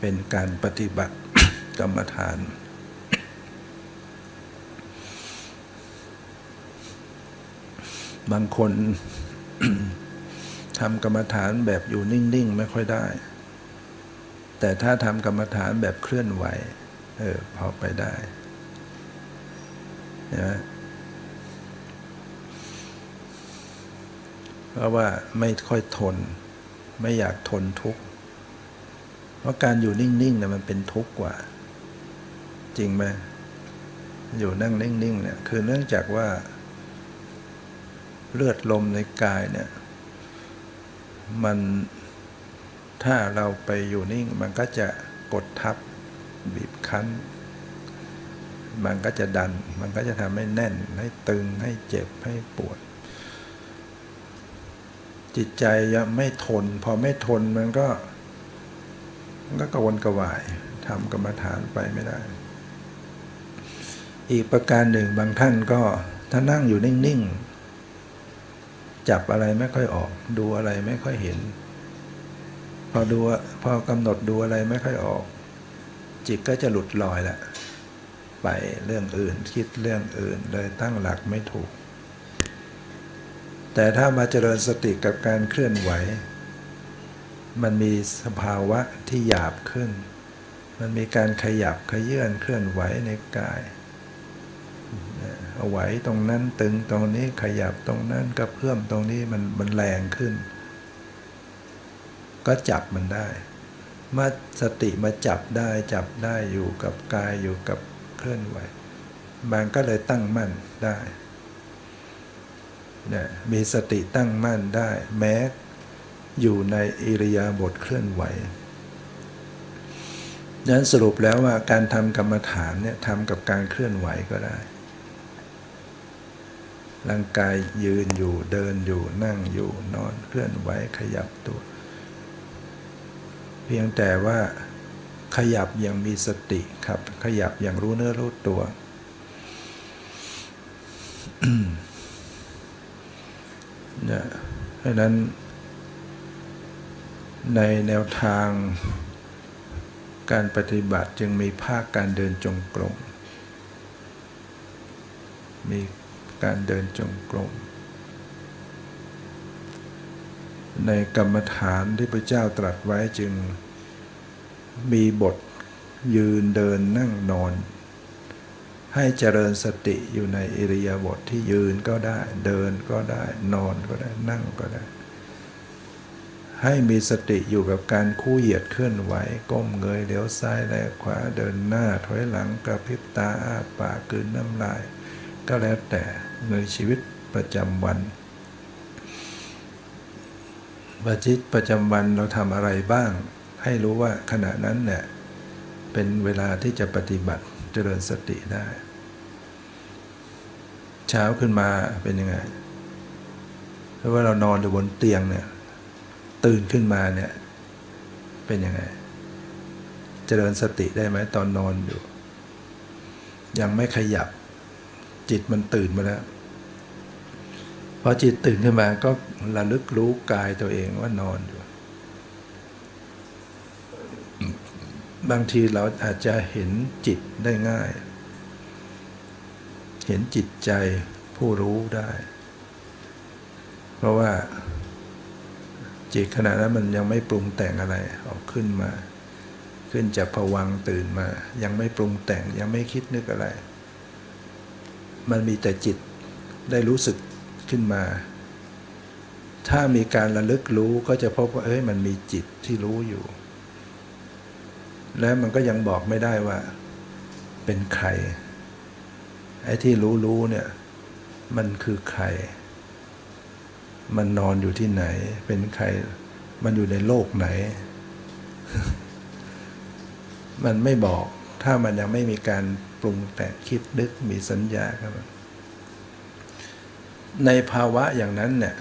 เป็นการปฏิบัติกรรมฐาน บางคนทำกรรมฐานแบบอยู่นิ่ง ๆ ไม่ค่อยได้ แต่ถ้าทำกรรมฐานแบบเคลื่อนไหว เออ พอไปได้นไหมเพราะว่าไม่ค่อยทน ไม่อยากทนทุกข์ เพราะการอยู่นิ่งๆเนี่ยมันเป็นทุกข์กว่า จริงไหมอยู่นั่งนิ่งๆเนี่ยคือเนื่องจากว่า เลือดลมในกายเนี่ย มันถ้าเราไปอยู่นิ่ง มันก็จะกดทับ บีบคั้น มันก็จะดัน มันก็จะทำให้แน่น ให้ตึงให้เจ็บให้ปวด จิตใจยังไม่ทน พอไม่ทนมันก็ ก็กระวนกระวายทำกรรมฐานไปไม่ได้ อีกประการหนึ่งบางท่านก็ถ้านั่งอยู่นิ่งๆ จับอะไรไม่ค่อยออก ดูอะไรไม่ค่อยเห็น พอดูพอกำหนดดูอะไรไม่ค่อยออก จิตก็จะหลุดลอยละไปเรื่องอื่นคิดเรื่องอื่นเลยตั้งหลักไม่ถูก แต่ถ้ามาเจริญสติกับการเคลื่อนไหว มันมีสภาวะที่หยาบขึ้น มันมีการขยับขยื่นเคลื่อนไหวในกายเอาไหวตรงนั้นตึงตรงนี้ขยับตรงนั้นกระเพื่อมตรงนี้มันมันแรงขึ้น ก็จับมันได้มื่อสติมาจับได้จับได้อยู่กับกายอยู่กับเคลื่อนไหวมันก็เลยตั้งมั่นได้เนี่ยมีสติตั้งมั่นได้ แม้ อยู่ในอิริยาบถเคลื่อนไหวดังนั้นสรุปแล้วว่าการทำกรรมฐานเนี่ยทำกับการเคลื่อนไหวก็ได้ ร่างกายยืนอยู่เดินอยู่นั่งอยู่นอนเคลื่อนไหวขยับตัว เพียงแต่ว่าขยับอย่างมีสติครับ ขยับอย่างรู้เนื้อรู้ตัว เนี่ยเพราะนั้น ในแนวทางการปฏิบัติจึงมีภาคการเดินจงกรม มีการเดินจงกรม ในกรรมฐานที่พระเจ้าตรัสไว้จึงมีบทยืนเดินนั่งนอน ให้เจริญสติอยู่ในอิริยาบถทที่ยืนก็ได้ เดินก็ได้ นอนก็ได้นั่งก็ได้ ให้มีสติอยู่กับการคู่เหยียดเคลื่อนไหว ก้มเงยเลี้ยวซ้ายแลขวาเดินหน้าถอยหลังกระพริบตาอ้าปากกืนน้ำลาย ก็แล้วแต่ในชีวิตประจำวันประจิตประจำวันเราทำอะไรบ้าง ให้รู้ว่าขณะนั้นเนี่ยเป็นเวลาที่จะปฏิบัติเจริญสติได้ เช้าขึ้นมาเป็นยังไงเพราะว่าเรานอนอยู่บนเตียงเนี่ย ตื่นขึ้นมาเนี่ย เป็นยังไง เจริญสติได้ไหมตอนนอนอยู่ ยังไม่ขยับ จิตมันตื่นมาแล้วพอจิตตื่นขึ้นมาก็ระลึกรู้กายตัวเองว่านอนอยู่ บางทีเราอาจจะเห็นจิตได้ง่าย เห็นจิตใจผู้รู้ได้ เพราะว่า จิตขณะนั้นมันยังไม่ปรุงแต่งอะไรออกขึ้นมา ขึ้นจากผวังตื่นมา ยังไม่ปรุงแต่งยังไม่คิดนึกอะไร มันมีแต่จิตได้รู้สึกขึ้นมา ถ้ามีการระลึกรู้ก็จะพบว่าเอ้ยมันมีจิตที่รู้อยู่ และมันก็ยังบอกไม่ได้ว่า เป็นใครไอ้ที่รู้รู้เนี่ย มันคือใคร มันนอนอยู่ที่ไหน เป็นใคร มันอยู่ในโลกไหน มันไม่บอก ถ้ามันยังไม่มีการปรุงแต่งคิดนึกมีสัญญาครับ ในภาวะอย่างนั้นเนี่ย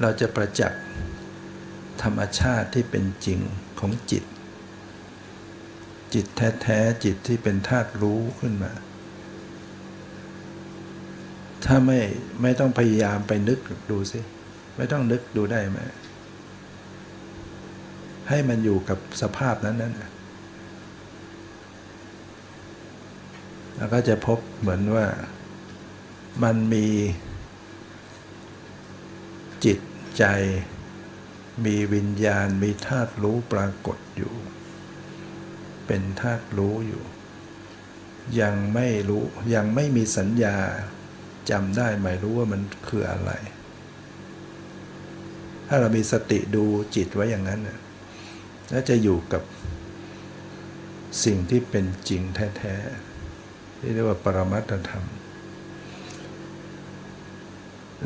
เราจะประจักษ์ธรรมชาติที่เป็นจริงของจิต จิตแท้ ๆ จิตที่เป็นธาตุรู้ขึ้นมา ถ้าไม่ไม่ต้องพยายามไปนึกดูสิ ไม่ต้องนึกดูได้ไหมให้มันอยู่กับสภาพนั้นนั้นแล้วก็จะพบเหมือนว่ามันมีจิตใจ มีวิญญาณ มีธาตุรู้ปรากฏอยู่ เป็นธาตุรู้อยู่ ยังไม่รู้ยังไม่มีสัญญา จำได้ไหมรู้ว่ามันคืออะไร ถ้าเรามีสติดูจิตไว้อย่างนั้นน่ะแล้วจะอยู่กับสิ่งที่เป็นจริงแท้ๆที่เรียกว่าปรมัตธรรม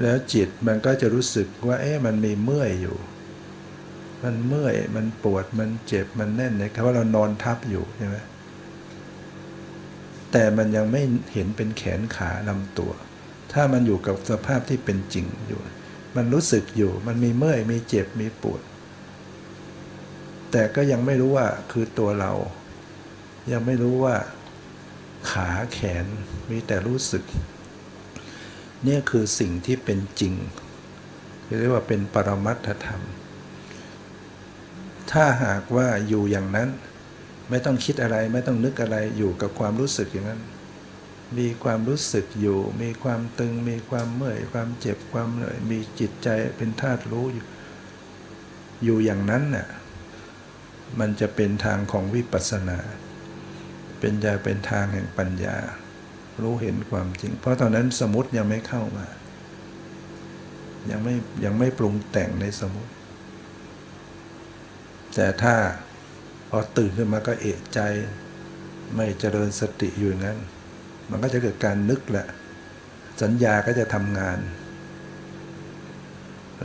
แล้วจิตมันก็จะรู้สึกว่า เอ๊ะมันมีเมื่อยอยู่ มันเมื่อยมันปวดมันเจ็บมันแน่นเนี่ยเพราะเรานอนทับอยู่ใช่ไหมแต่มันยังไม่เห็นเป็นแขนขาลำตัว ถ้ามันอยู่กับสภาพที่เป็นจริงอยู่ มันรู้สึกอยู่ มันมีเมื่อย มีเจ็บ มีปวด แต่ก็ยังไม่รู้ว่าคือตัวเรา ยังไม่รู้ว่า ขาแขน มีแต่รู้สึก เนี่ยคือสิ่งที่เป็นจริงเรียกว่าเป็นปรมัตถธรรม ถ้าหากว่าอยู่อย่างนั้น ไม่ต้องคิดอะไร ไม่ต้องนึกอะไร อยู่กับความรู้สึกอย่างนั้น มีความรู้สึกอยู่ มีความตึง มีความเมื่อย ความเจ็บ ความเหนื่อย มีจิตใจเป็นธาตุรู้อยู่ อยู่อย่างนั้นน่ะ มันจะเป็นทางของวิปัสสนา เป็นจะเป็นทางแห่งปัญญา รู้เห็นความจริง เพราะตอนนั้นสมมติยังไม่เข้ามา ยังไม่ยังไม่ปรุงแต่งในสมมติ แต่ถ้าพอตื่นขึ้นมาก็เอะใจ ไม่เจริญสติอยู่งั้น มันก็จะเกิดการนึกแหละ สัญญาก็จะทำงาน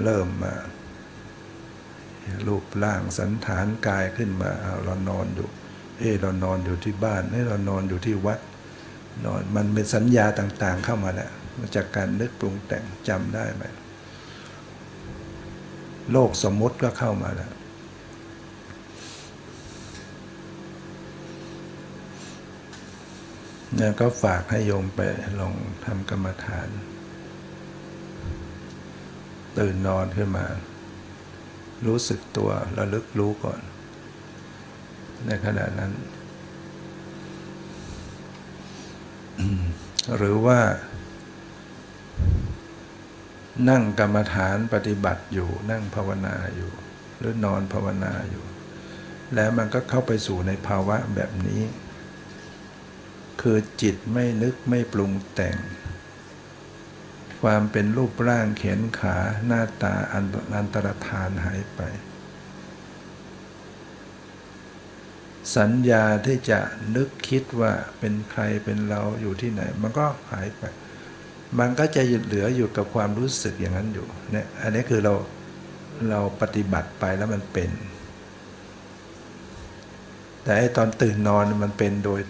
เริ่มมารูปร่างสันฐานกายขึ้นมาเรานอนอยู่ เออเรานอนอยู่ที่บ้านเออเรานอนอยู่ที่วัด นอนมันเป็นสัญญาต่างๆเข้ามาแล้วมาจากการนึกปรุงแต่งจำได้ไหมโลกสมมติก็เข้ามาแล้ว เนี่ยก็ฝากให้โยมไปลองทำกรรมฐาน ตื่นนอนขึ้นมา รู้สึกตัวระลึกรู้ก่อน ในขณะนั้น หรือว่า นั่งกรรมฐานปฏิบัติอยู่ นั่งภาวนาอยู่ หรือนอนภาวนาอยู่ แล้วมันก็เข้าไปสู่ในภาวะแบบนี้ คือจิตไม่นึกไม่ปรุงแต่ง ความเป็นรูปร่างเขียนขาหน้าตาอันอันตรธานหายไป สัญญาที่จะนึกคิดว่าเป็นใครเป็นเราอยู่ที่ไหน มันก็หายไป มันก็จะเหลืออยู่กับความรู้สึกอย่างนั้นอยู่เนี่ยอันนี้คือเราเราปฏิบัติไปแล้วมันเป็น แต่ไอตอนตื่นนอนมันเป็นโดย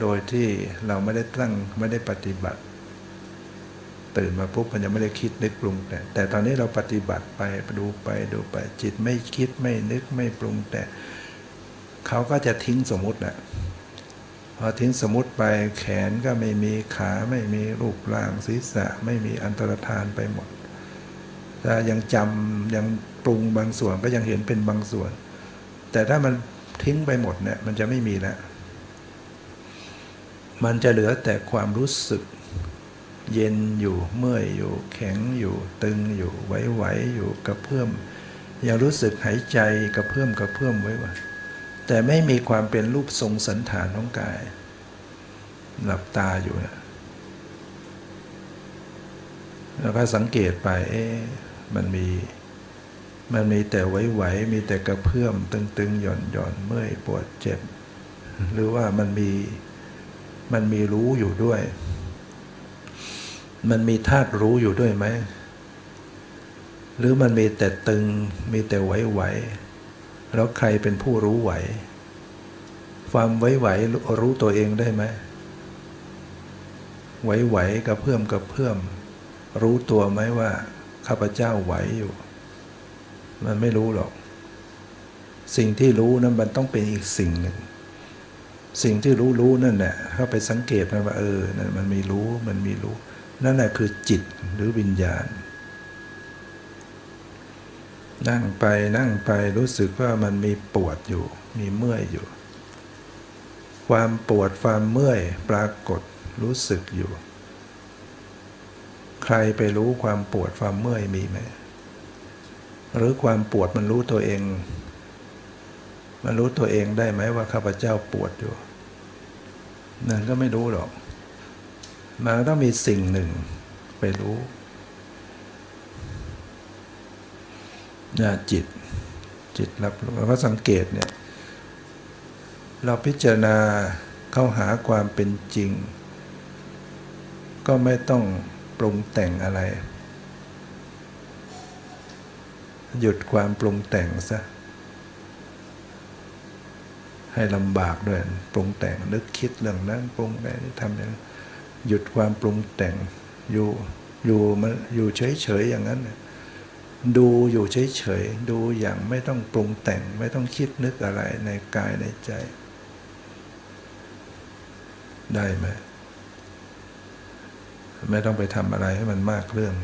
โดยที่เราไม่ได้ตั้งไม่ได้ปฏิบัติ ตื่นมาปุ๊บมันยังไม่ได้คิดนึกปรุงแต่แต่ตอนนี้เราปฏิบัติไปดูไปดูไปจิตไม่คิดไม่นึกไม่ปรุงแต่เขาก็จะทิ้งสมมุติแหละพอทิ้งสมมติไปแขนก็ไม่มีขาไม่มีรูปร่างศีรษะ ไม่มีอันตรธานไปหมดถ้ายังจำยังปรุงบางส่วนก็ยังเห็นเป็นบางส่วน แต่ถ้ามันทิ้งไปหมดเนี่ยมันจะไม่มีแล้ว มันจะเหลือแต่ความรู้สึก เย็นอยู่เมื่อยอยู่แข็งอยู่ตึงอยู่ไหวๆอยู่กระเพื่อมยังรู้สึกหายใจกระเพื่อมกระเพื่อมไว้ว่าแต่ไม่มีความเป็นรูปทรงสันฐานของกาย หลับตาอยู่นะแล้วก็สังเกตไปเอ๊ะมันมี มันมีแต่ไหวๆมีแต่กระเพื่อมตึงๆหย่อนหย่อนเมื่อยปวดเจ็บ หรือว่ามันมี มันมีรู้อยู่ด้วย มันมีธาตุรู้อยู่ด้วยไหม หรือมันมีแต่ตึง มีแต่ไหวๆแล้วใครเป็นผู้รู้ไหว ความไหวๆรู้ตัวเองได้ไหมไหวๆกับเพื่อมกับเพื่อม รู้ตัวไหมว่า ข้าพเจ้าไหวอยู่ มันไม่รู้หรอก สิ่งที่รู้นั้นมันต้องเป็นอีกสิ่งหนึ่ง สิ่งที่รู้รู้นั่นแหละเข้าไปสังเกตมันว่าเออนั่นมันมีรู้มันมีรู้ นั่นแหละคือจิตหรือวิญญาณ นั่งไปนั่งไปรู้สึกว่ามันมีปวดอยู่ มีเมื่อยอยู่ ความปวดความเมื่อยปรากฏรู้สึกอยู่ ใครไปรู้ความปวดความเมื่อยมีไหมหรือความปวดมันรู้ตัวเอง มันรู้ตัวเองได้ไหมว่าข้าพเจ้าปวดอยู่นั่นก็ไม่รู้หรอก มันต้องมีสิ่งหนึ่งไปรู้นะจิต จิตรับรู้แล้วก็สังเกตเนี่ย เราพิจารณาเข้าหาความเป็นจริง ก็ไม่ต้องปรุงแต่งอะไร หยุดความปรุงแต่งซะ ให้ลำบากด้วยปรุงแต่งนึกคิดเรื่องนั้นปรุงแต่งนี่ทำอย่างนั้หยุดความปรุงแต่งอยู่อยู่มันอยู่เฉยๆอย่างนั้น ดูอยู่เฉยๆดูอย่างไม่ต้องปรุงแต่งไม่ต้องคิดนึกอะไรในกายในใจ ได้ไหมไม่ต้องไปทำอะไรให้มันมากเรื่อง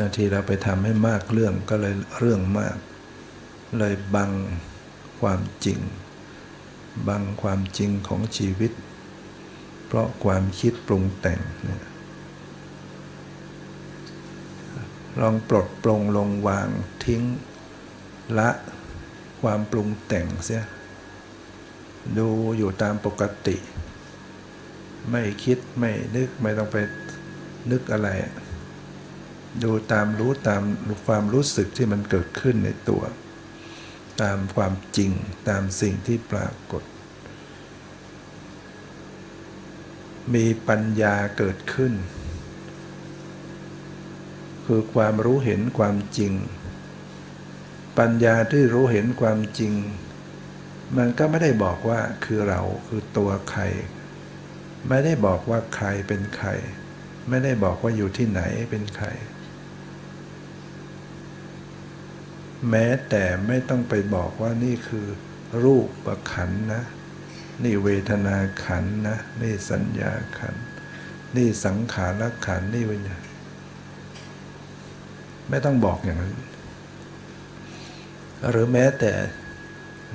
นาทีเราไปทำให้มากเรื่องก็เลยเรื่องมาก เลยบัง ความจริง บังความจริงของชีวิต เพราะความคิดปรุงแต่งเนี่ยลองปลดปลงลงวางทิ้งละความปรุงแต่งเสีย ดูอยู่ตามปกติ ไม่คิดไม่นึกไม่ต้องไปนึกอะไร ดูตามรู้ตามความรู้สึกที่มันเกิดขึ้นในตัว ตามความจริงตามสิ่งที่ปรากฏ มีปัญญาเกิดขึ้น คือความรู้เห็นความจริง ปัญญาที่รู้เห็นความจริง มันก็ไม่ได้บอกว่าคือเราคือตัวใคร ไม่ได้บอกว่าใครเป็นใคร ไม่ได้บอกว่าอยู่ที่ไหนเป็นใคร แม้แต่ไม่ต้องไปบอกว่านี่คือรูปประขันนะ นี่เวทนาขันนะ นี่สัญญาขัน นี่สังขารขัน นี่วิญญาณไม่ต้องบอกอย่างนั้น หรือแม้แต่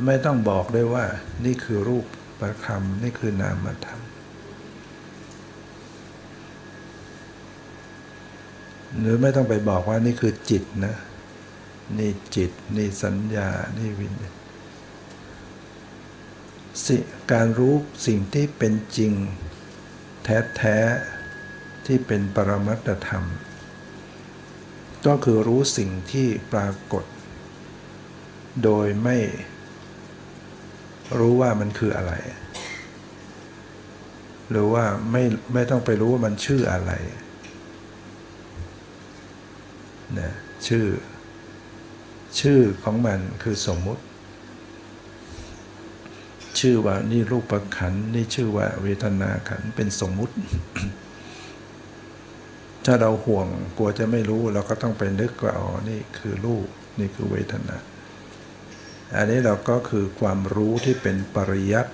ไม่ต้องบอกด้วยว่า นี่คือรูปประคำนี่คือนามธรรมหรือไม่ต้องไปบอกว่านี่คือจิตนะ นี่จิต นี่สัญญา นี่วิญญาณสิการรู้สิ่งที่เป็นจริง แท้ๆที่เป็นปรมัตธรรม ก็คือรู้สิ่งที่ปรากฏ โดยไม่รู้ว่ามันคืออะไร หรือว่าไม่ไม่ต้องไปรู้ว่ามันชื่ออะไรนะชื่อ ชื่อของมันคือสมมุติ ชื่อว่านี่รูปขันนี่ชื่อว่าเวทนาขันเป็นสมมุติ ถ้าเราห่วงกลัวจะไม่รู้เราก็ต้องไปนึกว่าอ๋อนี่คือรูปนี่คือเวทนา อันนี้เราก็คือความรู้ที่เป็นปริยัติ